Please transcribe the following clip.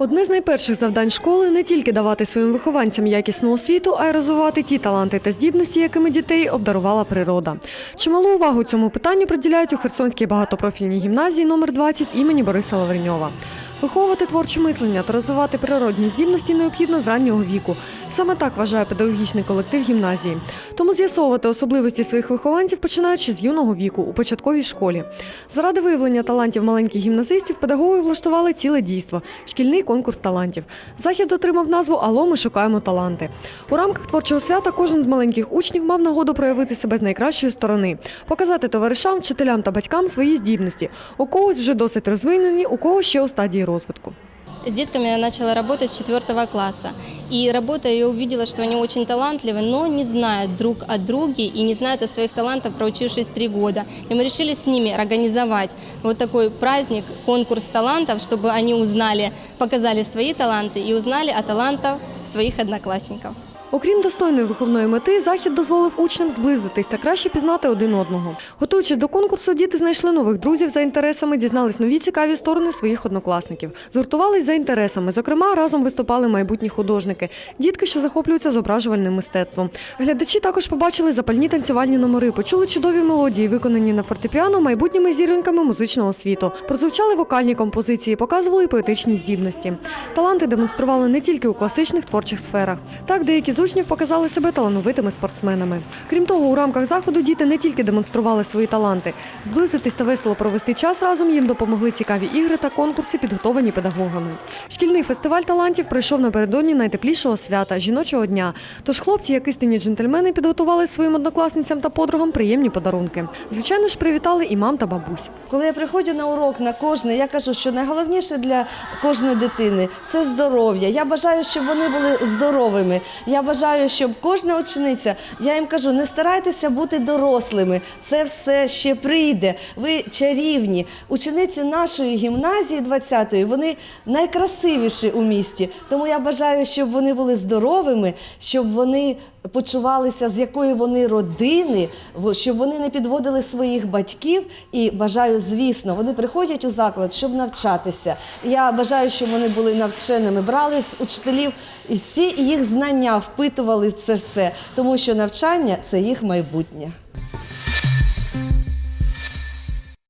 Одне з найперших завдань школи не тільки давати своїм вихованцям якісну освіту, а й розвивати ті таланти та здібності, якими дітей обдарувала природа. Чималу увагу цьому питанню приділяють у Херсонській багатопрофільній гімназії номер 20 імені Бориса Лавреньова. Виховувати творче мислення та розвивати природні здібності необхідно з раннього віку. Саме так вважає педагогічний колектив гімназії. Тому з'ясовувати особливості своїх вихованців починаючи з юного віку у початковій школі. Заради виявлення талантів маленьких гімназистів педагоги влаштували ціле дійство шкільний конкурс талантів. Захід отримав назву Ало, ми шукаємо таланти. У рамках творчого свята кожен з маленьких учнів мав нагоду проявити себе з найкращої сторони, показати товаришам, вчителям та батькам свої здібності. У когось вже досить розвинені, у когось ще у стадії розвитку. С детками я начала работать с четвертого класса. И работая, я увидела, что они очень талантливы, но не знают друг о друге и не знают о своих талантах, проучившись три года. И мы решили с ними организовать вот такой праздник, конкурс талантов, чтобы они узнали, показали свои таланты и узнали о талантах своих одноклассников. Окрім достойної виховної мети, захід дозволив учням зблизитись та краще пізнати один одного. Готуючись до конкурсу, діти знайшли нових друзів за інтересами, дізнались нові цікаві сторони своїх однокласників. Згуртувались за інтересами. Зокрема, разом виступали майбутні художники, дітки, що захоплюються зображувальним мистецтвом. Глядачі також побачили запальні танцювальні номери, почули чудові мелодії, виконані на фортепіано майбутніми зіроньками музичного світу. Прозвучали вокальні композиції, показували поетичні здібності. Таланти демонстрували не тільки у класичних творчих сферах. Так, деякі з учнів показали себе талановитими спортсменами. Крім того, у рамках заходу діти не тільки демонстрували свої таланти. Зблизитись та весело провести час разом їм допомогли цікаві ігри та конкурси, підготовані педагогами. Шкільний фестиваль талантів пройшов напередодні найтеплішого свята жіночого дня. Тож хлопці, як істинні джентльмени, підготували своїм однокласницям та подругам приємні подарунки. Звичайно ж, привітали і мам та бабусь. Коли я приходжу на урок на кожний, я кажу, що найголовніше для кожної дитини це здоров'я. Я бажаю, щоб вони були здоровими. Я бажаю, щоб кожна учениця, я їм кажу, не старайтеся бути дорослими. Це все ще прийде. Ви чарівні. Учениці нашої гімназії 20-ї, вони найкрасивіші у місті. Тому я бажаю, щоб вони були здоровими, щоб вони почувалися, з якої вони родини, щоб вони не підводили своїх батьків. І бажаю, звісно, вони приходять у заклад, щоб навчатися. Я бажаю, щоб вони були навченими, брали з учителів і всі їх знання впитували це все, тому що навчання це їх майбутнє.